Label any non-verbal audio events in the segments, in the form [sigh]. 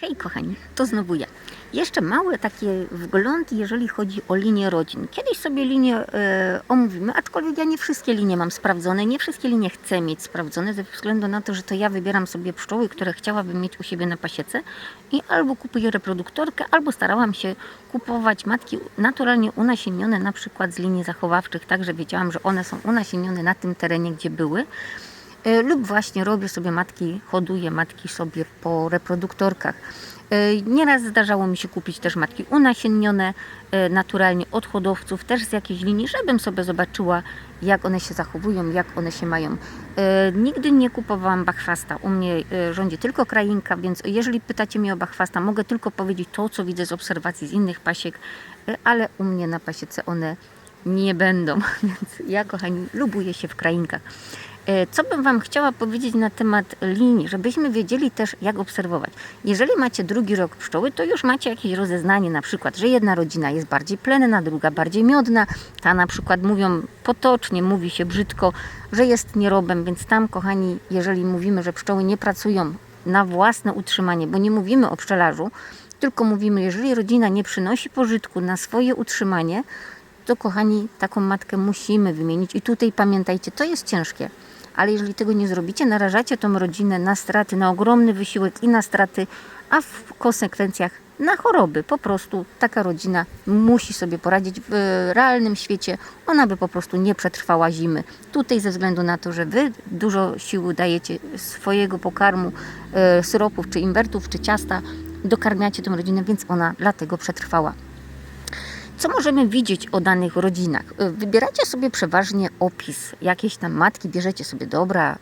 Hej kochani, to znowu ja. Jeszcze małe takie wgląd, jeżeli chodzi o linię rodzin. Kiedyś sobie linię e, omówimy, aczkolwiek ja nie wszystkie linie mam sprawdzone, nie wszystkie linie chcę mieć sprawdzone, ze względu na to, że to ja wybieram sobie pszczoły, które chciałabym mieć u siebie na pasiece i albo kupuję reproduktorkę, albo starałam się kupować matki naturalnie unasienione, na przykład z linii zachowawczych, tak, że wiedziałam, że one są unasienione na tym terenie, gdzie były. E, lub właśnie robię sobie matki, hoduję matki sobie po reproduktorkach. E, Nieraz zdarzało mi się kupić też matki unasiennione e, naturalnie od hodowców, też z jakiejś linii, żebym sobie zobaczyła, jak one się zachowują, jak one się mają. Nigdy nie kupowałam bachwasta. U mnie rządzi tylko krajinka, więc jeżeli pytacie mnie o bachwasta, mogę tylko powiedzieć to, co widzę z obserwacji z innych pasiek, ale u mnie na pasiece one nie będą, [laughs] więc ja, kochani, lubuję się w krainkach. E, Co bym Wam chciała powiedzieć na temat linii, żebyśmy wiedzieli też, jak obserwować. Jeżeli macie drugi rok pszczoły, to już macie jakieś rozeznanie, na przykład, że jedna rodzina jest bardziej plenna, druga bardziej miodna. Ta na przykład mówią potocznie, mówi się brzydko, że jest nierobem, więc tam, kochani, jeżeli mówimy, że pszczoły nie pracują na własne utrzymanie, bo nie mówimy o pszczelarzu, tylko mówimy, jeżeli rodzina nie przynosi pożytku na swoje utrzymanie, to kochani, taką matkę musimy wymienić. I tutaj pamiętajcie, to jest ciężkie, ale jeżeli tego nie zrobicie, narażacie tą rodzinę na straty, na ogromny wysiłek i na straty, a w konsekwencjach na choroby. Po prostu taka rodzina musi sobie poradzić w realnym świecie. Ona by po prostu nie przetrwała zimy. Tutaj ze względu na to, że wy dużo sił dajecie swojego pokarmu, e, syropów, czy inwertów, czy ciasta, dokarmiacie tę rodzinę, więc ona dlatego przetrwała. Co możemy widzieć o danych rodzinach? Y, Wybieracie sobie przeważnie opis, jakieś tam matki, bierzecie sobie dobra,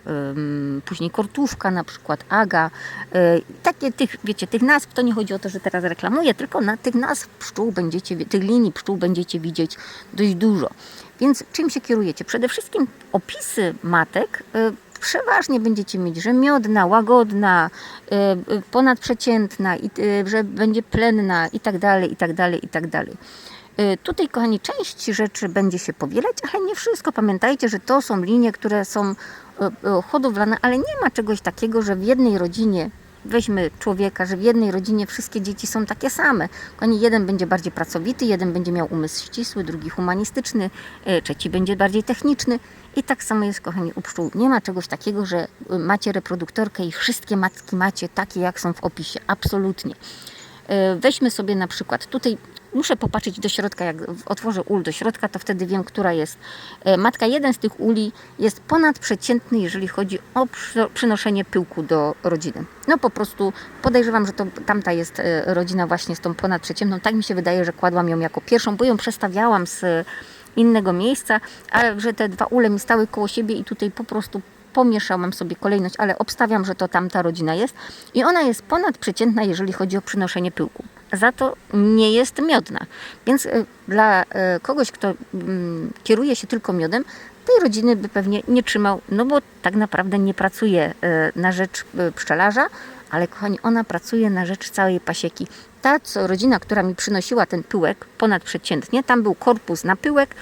później kortówka na przykład, aga, y, takie tych, wiecie, tych nazw, to nie chodzi o to, że teraz reklamuję, tylko na tych nazw pszczół będziecie, tych linii pszczół będziecie widzieć dość dużo. Więc czym się kierujecie? Przede wszystkim opisy matek y, przeważnie będziecie mieć, że miodna, łagodna, ponadprzeciętna, że będzie plenna i tak dalej, i tak dalej, i tak dalej. Y, Tutaj, kochani, część rzeczy będzie się powielać, ale nie wszystko. Pamiętajcie, że to są linie, które są y, y, hodowlane, ale nie ma czegoś takiego, że w jednej rodzinie weźmy człowieka, że w jednej rodzinie wszystkie dzieci są takie same. Kochani, jeden będzie bardziej pracowity, jeden będzie miał umysł ścisły, drugi humanistyczny, trzeci będzie bardziej techniczny. I tak samo jest, kochani, u pszczół. Nie ma czegoś takiego, że macie reproduktorkę i wszystkie matki macie takie, jak są w opisie. Absolutnie. Weźmy sobie na przykład, tutaj muszę popatrzeć do środka, jak otworzę ul do środka, to wtedy wiem, która jest. E, Matka, jeden z tych uli jest ponadprzeciętny, jeżeli chodzi o przy- przynoszenie pyłku do rodziny. No po prostu podejrzewam, że to tamta jest e, rodzina właśnie z tą ponadprzeciętną. Tak mi się wydaje, że kładłam ją jako pierwszą, bo ją przestawiałam z innego miejsca, ale że te dwa ule mi stały koło siebie i tutaj po prostu pomieszałam sobie kolejność, ale obstawiam, że to tamta rodzina jest i ona jest ponadprzeciętna, jeżeli chodzi o przynoszenie pyłku. Za to nie jest miodna. Więc y, dla y, kogoś, kto mm, kieruje się tylko miodem, tej rodziny by pewnie nie trzymał, no bo tak naprawdę nie pracuje y, na rzecz pszczelarza, ale kochani, ona pracuje na rzecz całej pasieki. Ta co, rodzina, która mi przynosiła ten pyłek ponadprzeciętnie, tam był korpus na pyłek,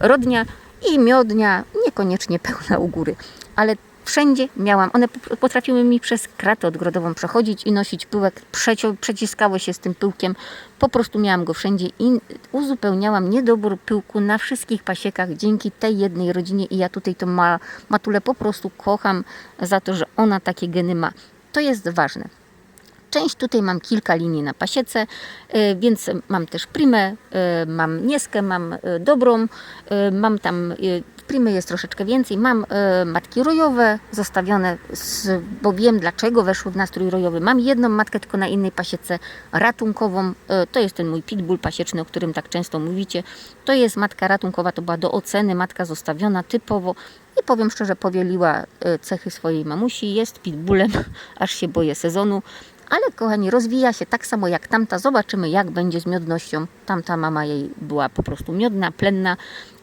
rodnia i miodnia, niekoniecznie pełna u góry, ale wszędzie miałam. One potrafiły mi przez kratę odgrodową przechodzić i nosić pyłek, przecio- przeciskały się z tym pyłkiem. Po prostu miałam go wszędzie i uzupełniałam niedobór pyłku na wszystkich pasiekach dzięki tej jednej rodzinie i ja tutaj tą ma- matulę po prostu kocham za to, że ona takie geny ma. To jest ważne. Część tutaj mam kilka linii na pasiece, y, więc mam też primę, y, mam nieskę, mam y, dobrą, mam tam, primy jest troszeczkę więcej, mam y, matki rojowe zostawione, z, bo wiem dlaczego weszły w nastrój rojowy. Mam jedną matkę tylko na innej pasiece ratunkową, y, to jest ten mój pitbull pasieczny, o którym tak często mówicie. To jest matka ratunkowa, to była do oceny, matka zostawiona typowo i powiem szczerze, powieliła y, cechy swojej mamusi, jest pitbullem, [laughs] aż się boję sezonu. Ale kochani, rozwija się tak samo jak tamta. Zobaczymy, jak będzie z miodnością. Tamta mama jej była po prostu miodna, plenna.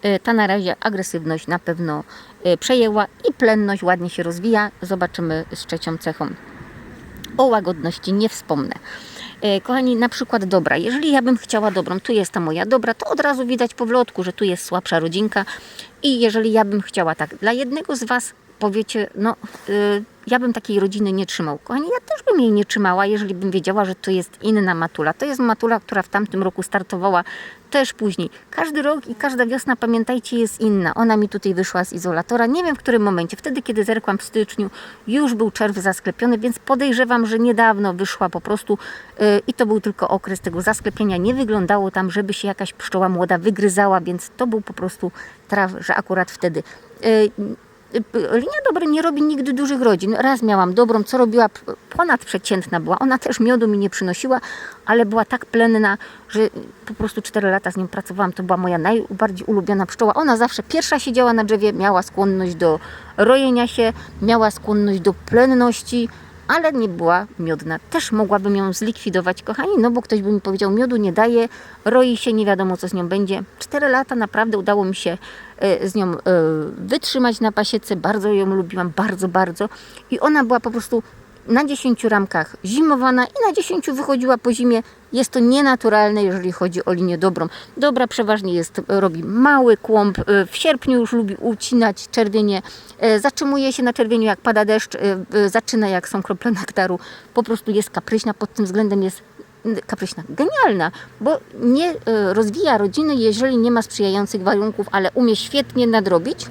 Y, Ta na razie agresywność na pewno y, przejęła i plenność ładnie się rozwija. Zobaczymy z trzecią cechą. O łagodności nie wspomnę. E, Kochani, na przykład dobra. Jeżeli ja bym chciała dobrą, tu jest ta moja dobra, to od razu widać po wlotku, że tu jest słabsza rodzinka. I jeżeli ja bym chciała tak, dla jednego z Was powiecie, no y, ja bym takiej rodziny nie trzymał. Kochani, ja też bym jej nie trzymała, jeżeli bym wiedziała, że to jest inna matula. To jest matula, która w tamtym roku startowała też później. Każdy rok i każda wiosna, pamiętajcie, jest inna. Ona mi tutaj wyszła z izolatora. Nie wiem w którym momencie. Wtedy, kiedy zerkłam w styczniu, już był czerw zasklepiony, więc podejrzewam, że niedawno wyszła po prostu yy, i to był tylko okres tego zasklepienia. Nie wyglądało tam, żeby się jakaś pszczoła młoda wygryzała, więc to był po prostu traw, że akurat wtedy. Yy, Linia Dobry nie robi nigdy dużych rodzin. Raz miałam dobrą, co robiła ponadprzeciętna była. Ona też miodu mi nie przynosiła, ale była tak plenna, że po prostu 4 lata z nią pracowałam. To była moja najbardziej ulubiona pszczoła. Ona zawsze pierwsza siedziała na drzewie, miała skłonność do rojenia się, miała skłonność do plenności, ale nie była miodna. Też mogłabym ją zlikwidować, kochani, no bo ktoś by mi powiedział, miodu nie daje, roi się, nie wiadomo co z nią będzie. Cztery lata naprawdę udało mi się e, z nią e, wytrzymać na pasiece, bardzo ją lubiłam, bardzo, bardzo. I ona była po prostu na 10 ramkach zimowana i na 10 wychodziła po zimie. Jest to nienaturalne, jeżeli chodzi o linię dobrą. Dobra przeważnie jest, robi mały kłąb, e, w sierpniu już lubi ucinać czerwienie, e, zatrzymuje się na czerwieniu jak pada deszcz, e, zaczyna jak są krople nektaru. Po prostu jest kapryśna, pod tym względem jest kapryśna, genialna, bo nie rozwija rodziny, jeżeli nie ma sprzyjających warunków, ale umie świetnie nadrobić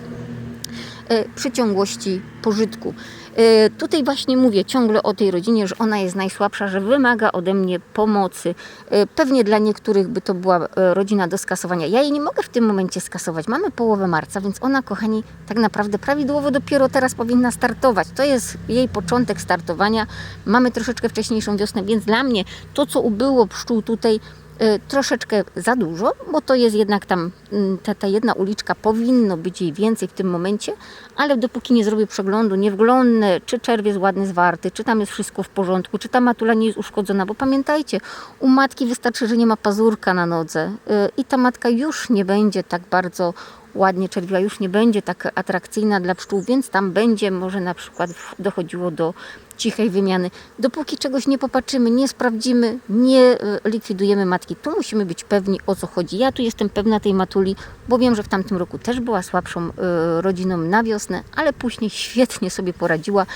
e, przy ciągłości pożytku. E, Tutaj właśnie mówię ciągle o tej rodzinie, że ona jest najsłabsza, że wymaga ode mnie pomocy. E, Pewnie dla niektórych by to była rodzina do skasowania. Ja jej nie mogę w tym momencie skasować. Mamy połowę marca, więc ona, kochani, tak naprawdę prawidłowo dopiero teraz powinna startować. To jest jej początek startowania. Mamy troszeczkę wcześniejszą wiosnę, więc dla mnie to, co ubyło pszczół tutaj, y, troszeczkę za dużo, bo to jest jednak tam mm, ta, ta jedna uliczka, powinno być jej więcej w tym momencie, ale dopóki nie zrobię przeglądu, nie wglądnę, czy czerw jest ładny zwarty, czy tam jest wszystko w porządku, czy ta matula nie jest uszkodzona, bo pamiętajcie, u matki wystarczy, że nie ma pazurka na nodze y, i ta matka już nie będzie tak bardzo ładnie czerwiła, już nie będzie tak atrakcyjna dla pszczół, więc tam będzie może na przykład dochodziło do cichej wymiany. Dopóki czegoś nie popatrzymy, nie sprawdzimy, nie e, likwidujemy matki, tu musimy być pewni o co chodzi. Ja tu jestem pewna tej matuli, bo wiem, że w tamtym roku też była słabszą e, rodziną na wiosnę, ale później świetnie sobie poradziła.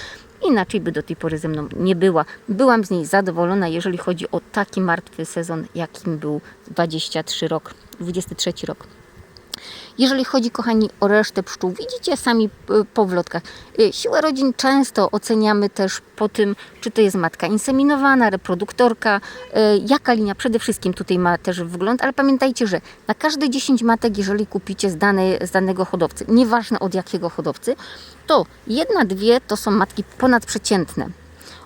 Inaczej by do tej pory ze mną nie była. Byłam z niej zadowolona, jeżeli chodzi o taki martwy sezon, jakim był 23 rok, 23 rok. Jeżeli chodzi, kochani, o resztę pszczół, widzicie sami y, po wlotkach. Y, Siłę rodzin często oceniamy też po tym, czy to jest matka inseminowana, reproduktorka, y, jaka linia przede wszystkim tutaj ma też wygląd, ale pamiętajcie, że na każde 10 matek, jeżeli kupicie z, danej, z danego hodowcy, nieważne od jakiego hodowcy, to jedna, dwie to są matki ponadprzeciętne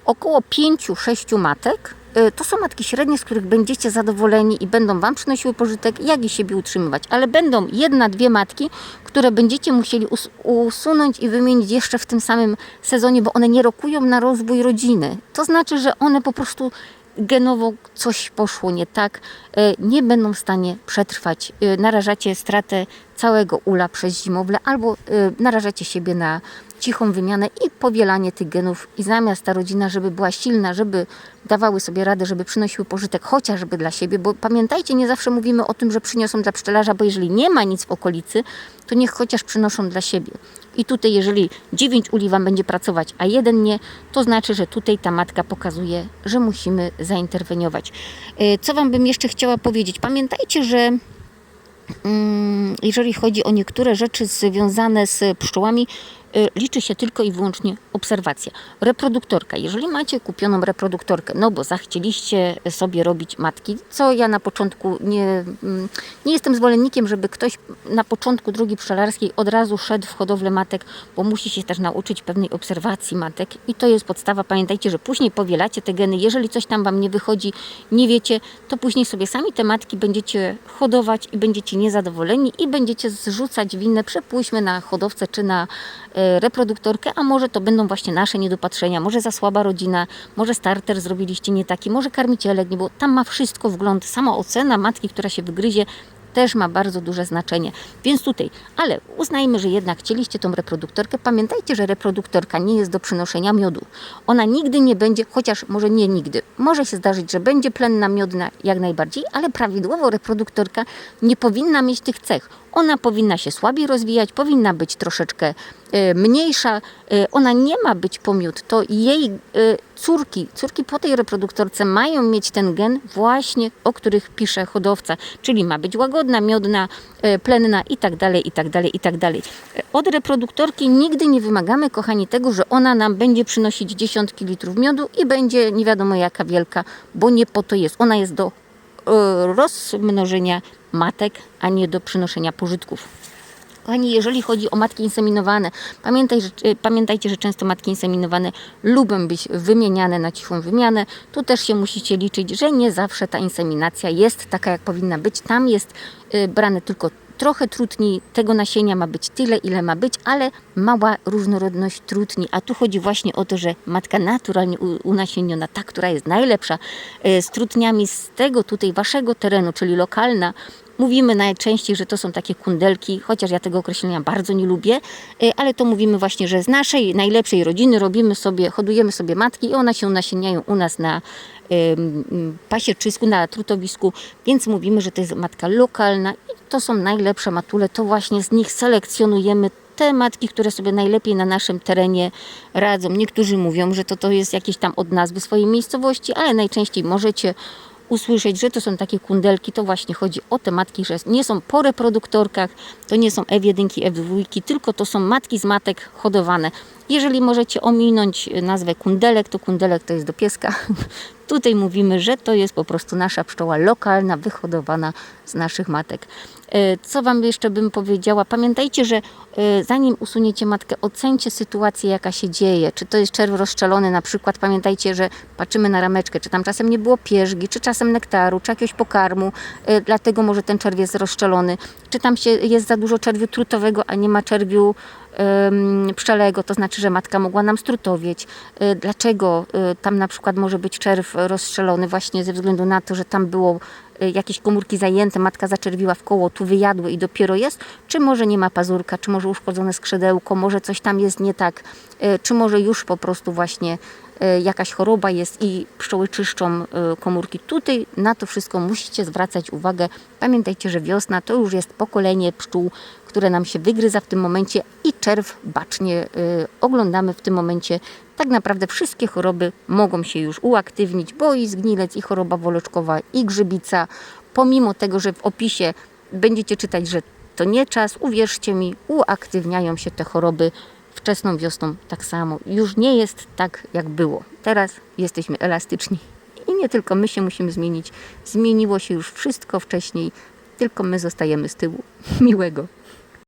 około 5-6 matek. Y, To są matki średnie, z których będziecie zadowoleni i będą Wam przynosiły pożytek, jak i siebie utrzymywać. Ale będą jedna, dwie matki, które będziecie musieli us- usunąć i wymienić jeszcze w tym samym sezonie, bo one nie rokują na rozwój rodziny. To znaczy, że one po prostu genowo coś poszło nie tak, e, nie będą w stanie przetrwać. E, Narażacie stratę całego ula przez zimowle albo narażacie siebie na cichą wymianę i powielanie tych genów i zamiast ta rodzina, żeby była silna, żeby dawały sobie radę, żeby przynosiły pożytek chociażby dla siebie, bo pamiętajcie, nie zawsze mówimy o tym, że przyniosą dla pszczelarza, bo jeżeli nie ma nic w okolicy, to niech chociaż przynoszą dla siebie. I tutaj, jeżeli 9 uli Wam będzie pracować, a jeden nie, to znaczy, że tutaj ta matka pokazuje, że musimy zainterweniować. E, Co Wam bym jeszcze chciała powiedzieć? Pamiętajcie, że mm, jeżeli chodzi o niektóre rzeczy związane z pszczołami, liczy się tylko i wyłącznie obserwacja. Reproduktorka. Jeżeli macie kupioną reproduktorkę, no bo zachcieliście sobie robić matki, co ja na początku nie, mm, nie jestem zwolennikiem, żeby ktoś na początku drogi pszczelarskiej od razu szedł w hodowlę matek, bo musi się też nauczyć pewnej obserwacji matek i to jest podstawa. Pamiętajcie, że później powielacie te geny. Jeżeli coś tam Wam nie wychodzi, nie wiecie, to później sobie sami te matki będziecie hodować i będziecie niezadowoleni i będziecie zrzucać winę, przepójśmy na hodowcę czy na e, reproduktorkę, a może to będą właśnie nasze niedopatrzenia, może za słaba rodzina, może starter zrobiliście nie taki, może karmicielek, nie, bo tam ma wszystko wgląd, sama ocena matki, która się wygryzie, też ma bardzo duże znaczenie. Więc tutaj, ale uznajmy, że jednak chcieliście tą reproduktorkę. Pamiętajcie, że reproduktorka nie jest do przynoszenia miodu. Ona nigdy nie będzie, chociaż może nie nigdy. Może się zdarzyć, że będzie plenna miodna jak najbardziej, ale prawidłowo reproduktorka nie powinna mieć tych cech. Ona powinna się słabiej rozwijać, powinna być troszeczkę e, mniejsza. E, Ona nie ma być pomiód, to jej e, córki, córki po tej reproduktorce mają mieć ten gen właśnie, o których pisze hodowca, czyli ma być łagodna, miodna, plenna i dalej, i dalej, i tak dalej. E, Od reproduktorki nigdy nie wymagamy, kochani, tego, że ona nam będzie przynosić dziesiątki litrów miodu i będzie nie wiadomo jaka wielka, bo nie po to jest. Ona jest do rozmnożenia matek, a nie do przynoszenia pożytków. Kochani, jeżeli chodzi o matki inseminowane, pamiętaj, że, e, pamiętajcie, że często matki inseminowane lubią być wymieniane na cichą wymianę. Tu też się musicie liczyć, że nie zawsze ta inseminacja jest taka, jak powinna być. Tam jest e, brane tylko trochę trutni, tego nasienia ma być tyle, ile ma być, ale mała różnorodność trutni. A tu chodzi właśnie o to, że matka naturalnie unasieniona, ta, która jest najlepsza, e, z trutniami z tego tutaj waszego terenu, czyli lokalna, Mówimy najczęściej, że to są takie kundelki, chociaż ja tego określenia bardzo nie lubię, e, ale to mówimy właśnie, że z naszej najlepszej rodziny robimy sobie, hodujemy sobie matki i one się nasieniają u nas na pasieczysku, na trutowisku, więc mówimy, że to jest matka lokalna i to są najlepsze matule, to właśnie z nich selekcjonujemy te matki, które sobie najlepiej na naszym terenie radzą. Niektórzy mówią, że to, to jest jakieś tam od nazwy swojej miejscowości, ale najczęściej możecie usłyszeć, że to są takie kundelki, to właśnie chodzi o te matki, że nie są po reproduktorkach, to nie są F1, F2, tylko to są matki z matek hodowane. Jeżeli możecie ominąć nazwę kundelek, to kundelek to jest do pieska. [laughs] Tutaj mówimy, że to jest po prostu nasza pszczoła lokalna, wyhodowana z naszych matek. E, Co Wam jeszcze bym powiedziała? Pamiętajcie, że e, zanim usuniecie matkę, ocencie sytuację, jaka się dzieje. Czy to jest czerw rozszczelony na przykład. Pamiętajcie, że patrzymy na rameczkę, czy tam czasem nie było pierzgi, czy czasem nektaru, czy jakiegoś pokarmu, e, dlatego może ten czerw jest rozszczelony. Czy tam się, jest za dużo czerwiu trutowego, a nie ma czerwiu pszczelego, to znaczy, że matka mogła nam strutowieć. Dlaczego tam na przykład może być czerw rozstrzelony właśnie ze względu na to, że tam było jakieś komórki zajęte, matka zaczerwiła w koło, tu wyjadły i dopiero jest, czy może nie ma pazurka, czy może uszkodzone skrzydełko, może coś tam jest nie tak, e, czy może już po prostu właśnie e, jakaś choroba jest i pszczoły czyszczą komórki. Tutaj na to wszystko musicie zwracać uwagę. Pamiętajcie, że wiosna to już jest pokolenie pszczół, które nam się wygryza w tym momencie i czerw bacznie y, oglądamy w tym momencie. Tak naprawdę wszystkie choroby mogą się już uaktywnić, bo i zgnilec, i choroba woleczkowa, i grzybica. Pomimo tego, że w opisie będziecie czytać, że to nie czas, uwierzcie mi, uaktywniają się te choroby wczesną wiosną tak samo. Już nie jest tak, jak było. Teraz jesteśmy elastyczni. I nie tylko my się musimy zmienić. Zmieniło się już wszystko wcześniej, tylko my zostajemy z tyłu. [laughs] Miłego.